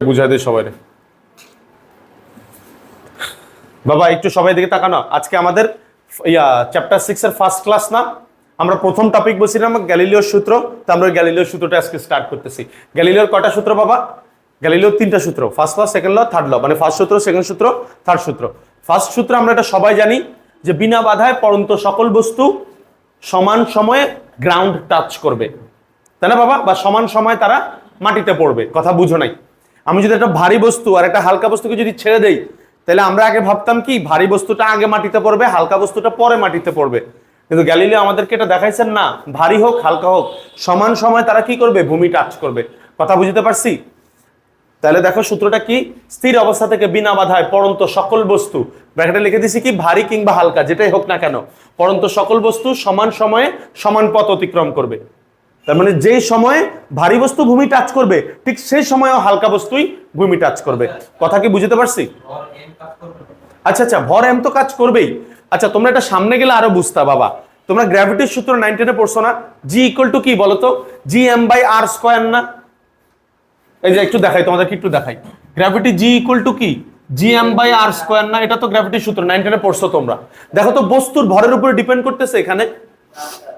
বুঝাই দিই সবাই বাবা, একটু সবাই দিকে তাকানো। আজকে আমাদের, ইয়া চ্যাপ্টার সিক্স এর ফার্স্ট ক্লাস না? আমরা প্রথম টপিক বলছিলাম গ্যালিলিওর সূত্র, তো আমরা গ্যালিলিওর সূত্রটা আজকে স্টার্ট করতেছি। গ্যালিলিওর কটা সূত্র বাবা? গ্যালিলিওর তিনটা সূত্র। First law second law third law মানে ফার্স্ট সূত্র সেকেন্ড সূত্র থার্ড সূত্র। ফার্স্ট সূত্র আমরা এটা সবাই জানি যে বিনা বাধায় পরন্ত সকল বস্তু সমান সময়ে গ্রাউন্ড টাচ করবে। তাই না বাবা? বা সমান সময় তারা মাটিতে পড়বে। কথা বুঝো নাই। আমি যদি একটা ভারী বস্তু আর একটা হালকা বস্তুকে যদি ছেড়ে দেই, তাহলে আমরা আগে ভাবতাম কি, ভারী বস্তুটা আগে মাটিতে পড়বে, হালকা বস্তুটা পরে মাটিতে পড়বে। কিন্তু গ্যালিলিও আমাদেরকে এটা দেখাইছেন না, ভারী হোক, হালকা হোক, সমান সময় তারা কি করবে? ভূমি টাচ করবে। কথা বুঝতে পারছি? তাহলে দেখো সূত্রটা কি, স্থির অবস্থা থেকে বিনা বাধায় পরন্ত সকল বস্তু, ব্র্যাকেটে লিখে দিছি কি, ভারী কিংবা হালকা, যেটাই হোক না কেন পরন্ত সকল বস্তু সমান সময়ে সমান পথ অতিক্রম করবে। তার মানে যেই সময়ে ভারী বস্তু ভূমি টাচ করবে, ঠিক সেই সময়ও হালকা বস্তুই ভূমি টাচ করবে। কথা কি বুঝতে পারছি? আচ্ছা আচ্ছা ভর এম তো কাজ করবেই। আচ্ছা তোমরা এটা সামনে গেলে আরও বুঝতা বাবা। তোমরা গ্র্যাভিটির সূত্র নাইন টেনে পড়ছো না? জি ইকুয়াল টু কি বলো তো G M by R square না? এই যে একটু দেখাই, তোমাদেরকে একটু দেখাই। গ্র্যাভিটি জি ইকুয়াল টু কি? G M by R square না? এটা তো গ্র্যাভিটির সূত্র নাইন টেনে পড়ছো তোমরা। দেখো তো, বস্তুর ভরের উপরে ডিপেন্ড করতেছে এখানে।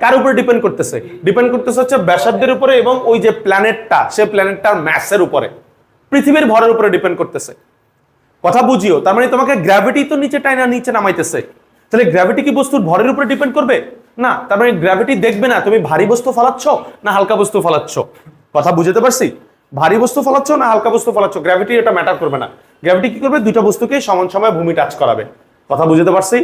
কার উপরে ডিপেন্ড করতেছে? ডিপেন্ড করতেছে হচ্ছে ব্যাসার্ধের উপরে এবং ওই যে প্ল্যানেটটা সে প্ল্যানেটটার ম্যাসের উপরে। পৃথিবীর ভরের উপরে ডিপেন্ড করতেছে। কথা বুঝিও, তার মানে তোমাকে গ্র্যাভিটি তো নিচে টাইনা, নিচে নামাইতেছে। তাহলে গ্র্যাভিটি কি বস্তুর ভরের উপরে ডিপেন্ড করবে? না, তার মানে গ্র্যাভিটি দেখবে না, তুমি ভারী বস্তু ফলাচ্ছ না হালকা বস্তু ফলাচ্ছ? কথা বুঝতে পারছি? ভারী বস্তু ফলাচ্ছ না হালকা বস্তু ফলাচ্ছ? গ্র্যাভিটি এটা ম্যাটার করবে না। গ্র্যাভিটি কি করবে? দুইটা বস্তুকে সমান সময় ভূমি টাচ করাবে। কথা বুঝতে পারছি?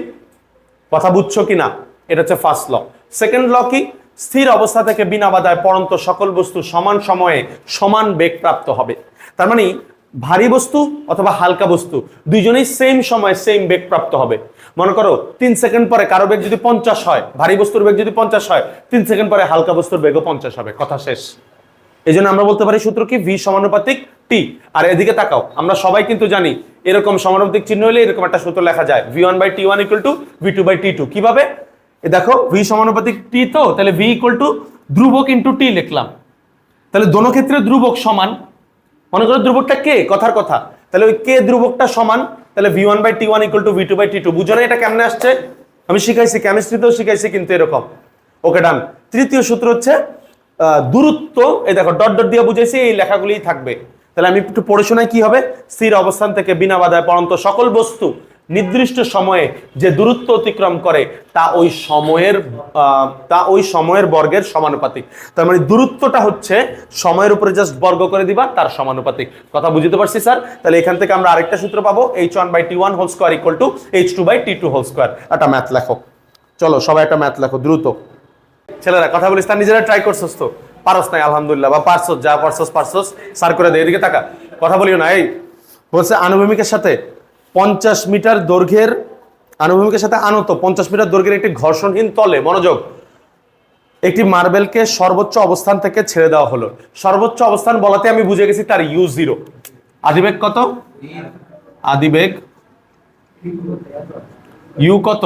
কথা বুঝছ কি না এটা হচ্ছে ফার্স্ট ল সেকেন্ড ল কি? স্থির অবস্থা থেকে বিনা বাধায় পরন্ত সকল বস্তু সমান সময়ে সমান বেগ প্রাপ্ত হবে। তার মানে ভারী বস্তু অথবা হালকা বস্তু দুইজনেই সেম সময় সেম বেগ প্রাপ্ত হবে। মনে করো, তিন সেকেন্ড পরে কারও বেগ যদি পঞ্চাশ হয়, ভারী বস্তুর বেগ যদি পঞ্চাশ হয়, তিন সেকেন্ড পরে হালকা বস্তুর বেগও পঞ্চাশ হবে। কথা শেষ। এই জন্য আমরা বলতে পারি সূত্র কি? ভি সমানুপাতিক টি আর এদিকে তাকাও, আমরা সবাই কিন্তু জানি এরকম সমানুপাতিক চিহ্ন হলে এরকম একটা সূত্র লেখা যায়। V one by T one equal to V two by T two কীভাবে? এ দেখো ভি সমানুপাতিক টি তো, তাহলে ভি ইকুয়াল টু ধ্রুবক ইন্টু টি লিখলাম। তাহলে দোনো ক্ষেত্রে ধ্রুবক সমান। মনে করো ধ্রুবকটা কে? কথার কথা। তাহলে ওই কে ধ্রুবকটা সমান? তাহলে V one by T one equal to V two by T two বুঝো না এটা কেমনে আসছে? আমি শিখাইছি কেমিস্ট্রিতেও শিখাইছি কিন্তু এরকম। ওকে ডান তৃতীয় সূত্র হচ্ছে দূরত্ব। এই দেখো ডট ডট দিয়ে বুঝেছি এই লেখাগুলিই থাকবে। তাহলে আমি একটু পড়ে শোনাই কি হবে? স্থির অবস্থান থেকে বিনা বাধায় পরন্ত সকল বস্তু। নির্দিষ্ট সময়ে যে দূরত্ব অতিক্রম করে, তা ওই সময়ের তা ওই সময়ের বর্গের সমানুপাতিক। তার মানে দূরত্বটা হচ্ছে সময়ের উপরে জাস্ট বর্গ করে দিবা, তার সমানুপাতিক। কথা বুঝতে পারছি, স্যার? তাহলে এখান থেকে আমরা আরেকটা সূত্র পাবো H one by T one whole square equal to H two by T two whole square একটা ম্যাথ লেখো। চলো, সবাই একটা ম্যাথ লেখো, দ্রুত। ছেলেরা, কথা বলিস তার নিজেরা ট্রাই করছস তো? পারস নাই, আলহামদুলিল্লাহ, বা পারছস, যা পারছস পারছস। স্যার, করে দে, এদিকে তাকা। কথা বলিও না, এই। বলছে, আনুভূমিকের সাথে পঞ্চাশ মিটার দৈর্ঘ্যের আনুভূমিকের সাথে আনত, পঞ্চাশ মিটার দৈর্ঘ্যের একটি ঘর্ষণহীন তলে মনোযোগ। একটি মার্বেলকে সর্বোচ্চ অবস্থান থেকে ছেড়ে দেওয়া হলো। সর্বোচ্চ অবস্থান বলাতে আমি বুঝে গেছি তার ইউ জিরো আদিবেগ কত? আদিবেগ ইউ কত?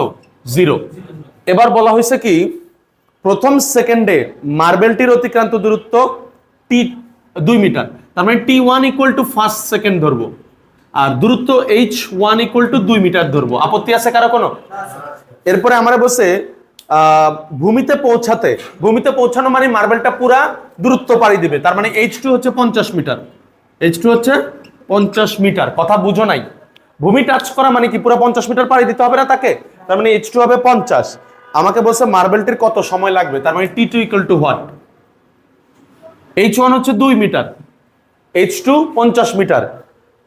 জিরো এবার বলা হয়েছে কি, প্রথম সেকেন্ডে মার্বেলটির অতিক্রান্ত দূরত্ব টি দুই মিটার। তার মানে T one equal to first second ধরবো। আর দূরত্ব এইচ ওয়ান ইকুয়াল টু দুই মিটার ধরবো। আপত্তি আছে কারও কোনো? এরপরে আমরা বসে ভূমিতে পৌঁছাতে। ভূমিতে পৌঁছানো মানে মার্বেলটা পুরা দূরত্ব পাড়ি দিবে। তার মানে এইচ টু হচ্ছে পঞ্চাশ মিটার। এইচ টু হচ্ছে পঞ্চাশ মিটার। কথা বুঝো নাই। ভূমি টাচ করা মানে কি পুরো পঞ্চাশ মিটার পাড়ি দিতে হবে না তাকে? তার মানে এইচ টু হবে পঞ্চাশ। আমাকে বলছে মার্বেলটির কত সময় লাগবে? তার মানে T two equal to what H one হচ্ছে দুই মিটার। এইচ টু পঞ্চাশ মিটার।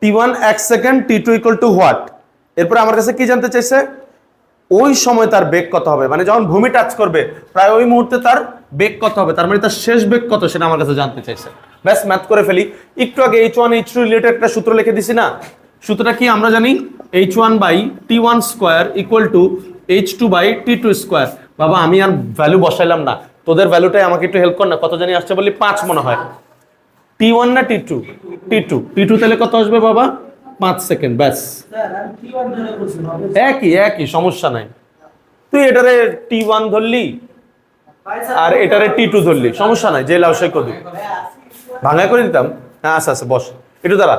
টি ওয়ান এক second T two equal to what এরপরে আমার কাছে কি জানতে চাইছে? ওই সময় তার বেগ কত হবে? মানে যখন ভূমি টাচ করবে, প্রায় ওই মুহূর্তে তার বেগ কত হবে? তার মানে তার শেষ বেগ কত সেটা আমার কাছে জানতে চাইছে। ব্যাস ম্যাথ করে ফেলি। একটু আগে H one H two related একটা সূত্র লিখে দিছি না? সূত্রটা কি আমরা জানি? H one by T one square equal to H two by T two square বাবা, আমি আর ভ্যালু বসাইলাম না। তোদের ভ্যালুটাই আমাকে একটু হেল্প কর না। কত জানি আসছে বলি পাঁচ মনে হয়। টি ওয়ান না T two T two T two তাহলে কত আসবে বাবা? পাঁচ সেকেন্ড ব্যাস। একই একই, সমস্যা নাই। তুই এটারে টি ওয়ান ধরলি আর এটারে টি টু ধরলি, সমস্যা নাই যে লাউ সে কদু ভাঙা করে দিতাম? হ্যাঁ আচ্ছা আচ্ছা বস। একটু দাঁড়া।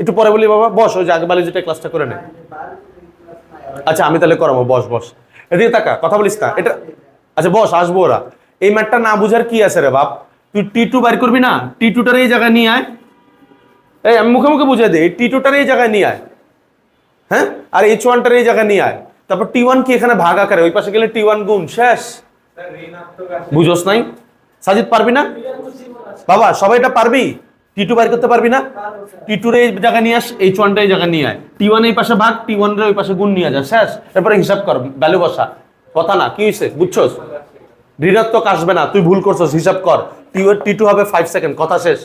একটু পরে বলি বাবা, বস, ওই যে আগে যেটা ক্লাসটা করে নে। আচ্ছা আমি তাহলে করাবো, বস বস। এদিকে তাকা, কথা বলিস না। এটা আচ্ছা বস, আসব ওরা। এই ম্যাটটা না বুঝার কি আছে রে বাপ? তুই টি টু বাইর করবি না? টি টুটার এই জায়গায় নিয়ে আয়। এই, আমি মুখে মুখে বুঝিয়ে দিই টি টুটার এই জায়গায় নিয়ে আয়। হ্যাঁ? আর এইচ ওয়ানটার এই জায়গায় নিয়ে আয়। তারপর টি ওয়ান কি এখানে ভাগ আকারে? ওই পাশে গেলে টি ওয়ান গুণ, শেষ। বুঝোস নাই? সাজিদ, পারবি না? বাবা, সবাই এটা পারবি? টি টু বাইর করতে পারবি না? টি টুর এই জায়গায় নিয়ে আস এইচ ওয়ানটা এই জায়গায় নিয়ে আয়। টি ওয়ান এই পাশে ভাগ টি ওয়ান ওই পাশে গুণ নিয়ে যা, শেষ। এরপরে হিসাব কর ভ্যালু বসা। কথা না, কি হয়েছে বুঝছস? ঋণাত্মক আসবে না, তুই ভুল করছস, হিসাব কর। টি টি হবে ফাইভ সেকেন্ড কথা শেষ।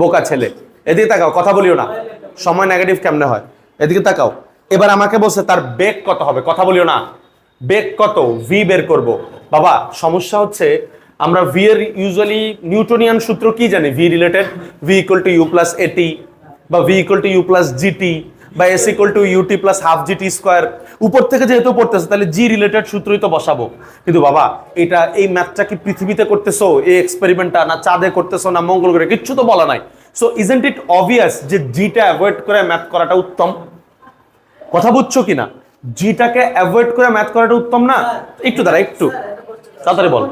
বোকা ছেলে। এদিকে তাকাও, কথা বলিও না। সময় নেগেটিভ কেমনে হয়? এদিকে তাকাও। এবার আমাকে বলছে, তার বেগ কত হবে? কথা বলিও না। বেগ কত? ভি বের করব। বাবা, সমস্যা হচ্ছে, আমরা ভি এর ইউজুয়ালি নিউটনিয়ান সূত্র কি জানি? V related V equal to U plus at বা V equal to U plus G T বা S equal to U T plus half G T square উপর থেকে যেহেতু পড়তেছে, তাহলে জি রিলেটেড সূত্রই তো বসাবো। কিন্তু বাবা, এটা এই ম্যাথটা কি পৃথিবীতে করতেছো? এই এক্সপেরিমেন্টটা না চাঁদে করতেছো, না মঙ্গল গ্রহে? কিচ্ছু তো বলা নাই। সো ইজেন্ট ইট অবভিয়াস যে জিটা অ্যাভয়েড করে ম্যাথ করাটা উত্তম? কথা বুঝছ কিনা? জিটাকে অ্যাভয়েড করে ম্যাথ করাটা উত্তম না? একটু দাঁড়া, একটু। তাড়াতাড়ি বল।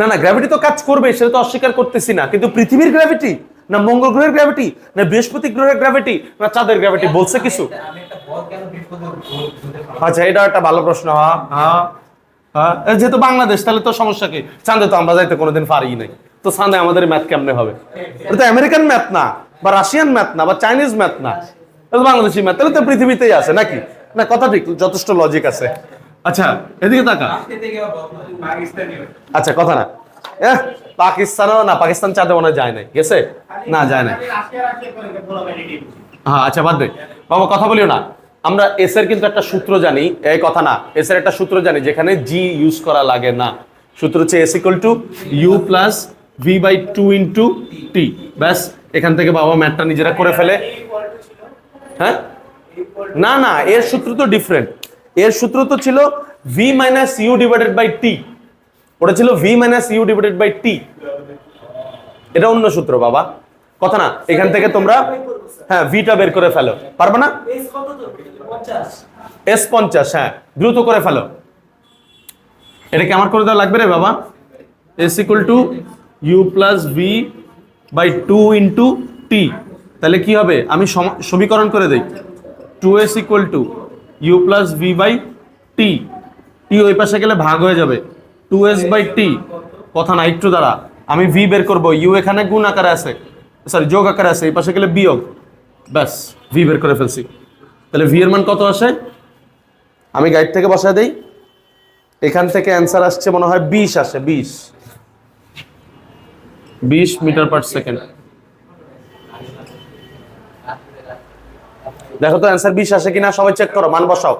না না গ্র্যাভিটি তো কাজ করবে সেটা তো অস্বীকার করতেছি না। কিন্তু পৃথিবীর গ্র্যাভিটি না মঙ্গল গ্রহের গ্র্যাভিটি না বৃহস্পতি গ্রহের গ্র্যাভিটি না চাঁদের গ্র্যাভিটি বলছে কিছু? আচ্ছা এটা একটা ভালো প্রশ্ন হ্যাঁ হ্যাঁ যেহেতু বাংলাদেশ তাহলে তো সমস্যা কি? চাঁদে তো আমরা যাইতে কোনোদিন পারি নাই। তো চাঁদে আমাদের ম্যাথ কেমনে হবে? এটা তো আমেরিকান ম্যাথ না বা রাশিয়ান ম্যাথ না বা চাইনিজ ম্যাথ না। বাংলাদেশি ম্যাথ তাহলে তো পৃথিবীতেই আছে নাকি? না কথা ঠিক যথেষ্ট লজিক আছে। আচ্ছা এদিকে তাকা। আচ্ছা কথা না। পাকিস্তানও না, পাকিস্তান চাঁদে মনে যায় নাই। গেছে? না, যায় নাই। হ্যাঁ আচ্ছা বাদ বাবা, কথা বলিও না। আমরা এস এর কিন্তু একটা সূত্র জানি। এই কথা না এস এর একটা সূত্র জানি, যেখানে জি ইউজ করা লাগে না। সূত্র হচ্ছে S equal to U plus V by two into T ব্যাস, এখান থেকে বাবা ম্যাথটা নিজেরা করে ফেলে। হ্যাঁ? না না, এর সূত্র তো ডিফারেন্ট এর সূত্র তো ছিল V minus U divided by T ওটা ছিল V minus U divided by T এটা অন্য সূত্র, বাবা। কথা না, এখান থেকে তোমরা হ্যাঁ ভিটা বের করে ফেলো। পারবে না? এস পঞ্চাশ হ্যাঁ দ্রুত করে ফেলো। এটা কি আমার করে দেওয়া লাগবে রে, বাবা? S equal to U plus V by two into T তাহলে কি হবে? আমি সমীকরণ করে দেই। Two S equal to U plus V by T T ওই পাশে গেলে ভাগ হয়ে যাবে। টু এস বাই টি কথা না, একটু দ্বারা আমি ভি বের করব। ইউ এখানে গুণ আকারে আছে। সরি যোগ আকারে আছে। এই পাশে গেলে বিয়োগ। ব্যাস ভি বের করে ফেলছি। তাহলে ভি এর মান কত আসে? আমি গাইড থেকে বসায় দেই। এখান থেকে অ্যান্সার আসছে মনে হয় বিশ আসে, বিশ। বিশ মিটার পার সেকেন্ড দেখো তো অ্যান্সার বিশ আসে কিনা, সবাই চেক করো, মান বসাও।